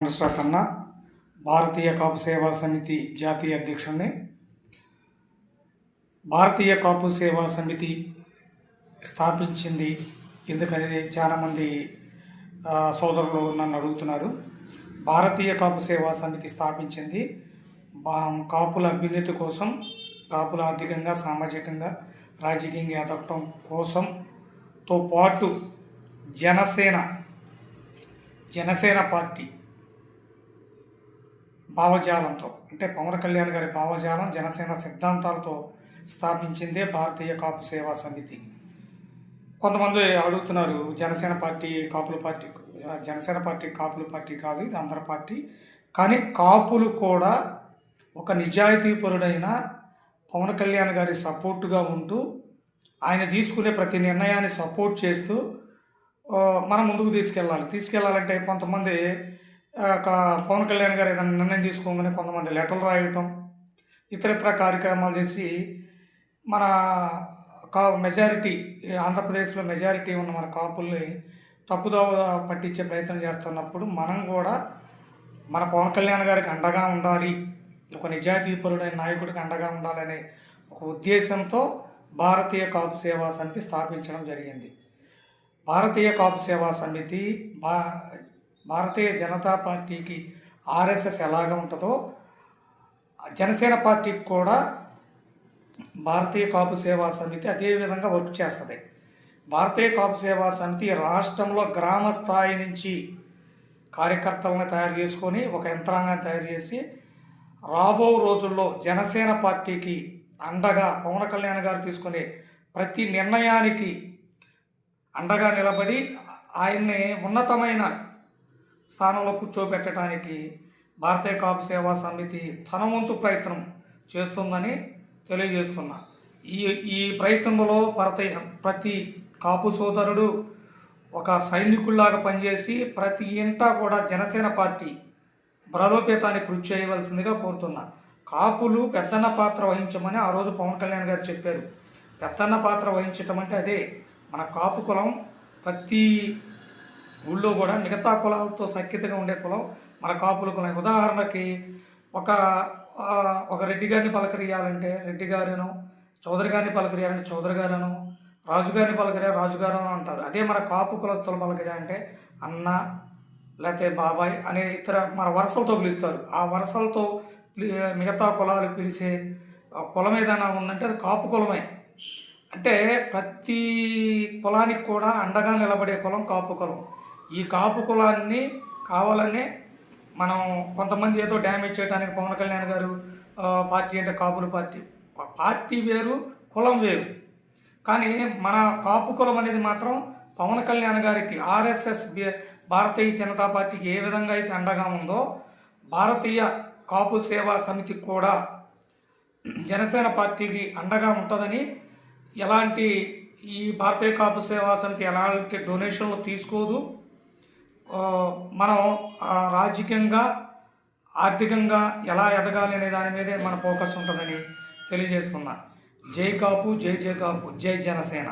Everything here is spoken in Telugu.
కన్న భారతీయ కాపు సేవా సమితి జాతీయ అధ్యక్షుడిని భారతీయ కాపు సేవా సమితి స్థాపించింది ఎందుకనేది చాలామంది సోదరులు నన్ను అడుగుతున్నారు. భారతీయ కాపు సేవా సమితి స్థాపించింది బా- కాపుల అభ్యున్నతి కోసం కాపుల ఆర్థికంగా సామాజికంగా రాజకీయంగా ఎదగటం కోసంతో పాటు జనసేన జనసేన పార్టీ భావజాలంతో అంటే పవన్ కళ్యాణ్ గారి భావజాలం జనసేన సిద్ధాంతాలతో స్థాపించిందే భారతీయ కాపు సేవా సమితి. కొంతమంది అడుగుతున్నారు జనసేన పార్టీ కాపుల పార్టీ జనసేన పార్టీ కాపుల పార్టీ కాదు ఇది అందరి పార్టీ. కానీ కాపులు కూడా ఒక నిజాయితీపరుడైన పవన్ కళ్యాణ్ గారి సపోర్టుగా ఉంటూ ఆయన తీసుకునే ప్రతి నిర్ణయాన్ని సపోర్ట్ చేస్తూ మనం ముందుకు తీసుకెళ్ళాలి. తీసుకెళ్ళాలంటే కొంతమంది పవన్ కళ్యాణ్ గారు ఏదైనా నిర్ణయం తీసుకోగానే కొంతమంది లెటర్లు రాయటం ఇతరితర కార్యక్రమాలు చేసి మన కా మెజారిటీ ఆంధ్రప్రదేశ్లో మెజారిటీ ఉన్న మన కాపుల్ని తప్పుదోవ పట్టించే ప్రయత్నం చేస్తున్నప్పుడు మనం కూడా మన పవన్ కళ్యాణ్ గారికి అండగా ఉండాలి ఒక నిజాయితీపరుడైన నాయకుడికి అండగా ఉండాలనే ఒక ఉద్దేశంతో భారతీయ కాపు సేవా సమితి స్థాపించడం జరిగింది. భారతీయ కాపు సేవా సమితి బా భారతీయ జనతా పార్టీకి ఆర్ఎస్ఎస్ ఎలాగ ఉంటుందో జనసేన పార్టీకి కూడా భారతీయ కాపు సేవా సమితి అదేవిధంగా వర్క్ చేస్తుంది. భారతీయ కాపు సేవా సమితి రాష్ట్రంలో గ్రామ స్థాయి నుంచి కార్యకర్తలను తయారు చేసుకొని ఒక యంత్రాంగాన్ని తయారు చేసి రాబో రోజుల్లో జనసేన పార్టీకి అండగా పవన్ కళ్యాణ్ గారు తీసుకునే ప్రతి నిర్ణయానికి అండగా నిలబడి ఆయన్ని ఉన్నతమైన స్థానంలో కూర్చోబెట్టడానికి భారతీయ కాపు సేవా సమితి తన వంతు ప్రయత్నం చేస్తుందని తెలియజేస్తున్నా. ఈ ఈ ప్రయత్నంలో ప్రతి ప్రతి కాపు సోదరుడు ఒక సైనికుల్లాగా పనిచేసి ప్రతి ఇంటా కూడా జనసేన పార్టీ బలోపేతానికి కృషి చేయవలసిందిగా కోరుతున్నా. కాపులు పెద్దన్న పాత్ర వహించమని ఆ రోజు పవన్ కళ్యాణ్ గారు చెప్పారు. పెద్దన్న పాత్ర వహించటం అంటే అదే మన కాపు కులం ప్రతి ఊళ్ళో కూడా మిగతా కులాలతో సఖ్యతగా ఉండే కులం మన కాపుల కులం. ఉదాహరణకి ఒక ఒక రెడ్డి గారిని పలకరియాలంటే రెడ్డి గారును చౌదరి గారిని పలకరియాలంటే చౌదరి గారును రాజుగారిని పలకరియా రాజుగారు అని అంటారు. అదే మన కాపు కులస్తులు పలకరియాలంటే అన్న లేకపోతే బాబాయ్ అనే ఇతర మన వరసలతో పిలుస్తారు. ఆ వరసలతో పిలి- మిగతా కులాలు పిలిచే ఆ కులం ఏదైనా ఉందంటే అది కాపు కులమే. అంటే ప్రతి కులానికి కూడా అండగా నిలబడే కులం కాపు కులం. ఈ కాపు కులాన్ని కావాలనే మనం కొంతమంది ఏదో డ్యామేజ్ చేయడానికి పవన్ కళ్యాణ్ గారు పార్టీ అంటే కాపుల పార్టీ. పార్టీ వేరు కులం వేరు. కానీ మన కాపు కులం అనేది మాత్రం పవన్ కళ్యాణ్ గారికి ఆర్ఎస్ఎస్ భారతీయ జనతా పార్టీకి ఏ విధంగా అయితే అండగా ఉందో భారతీయ కాపు సేవా సమితికి కూడా జనసేన పార్టీకి అండగా ఉంటుందని ఎలాంటి ఈ భారతీయ కాపు సేవా సమితి ఎలాంటి డొనేషన్లు తీసుకోదు. మనం రాజకీయంగా ఆర్థికంగా ఎలా ఎదగాలి అనే దాని మీదే మన ఫోకస్ ఉంటుందని తెలియజేస్తున్నా. జై కాపు జై జై కాపు జై జనసేన.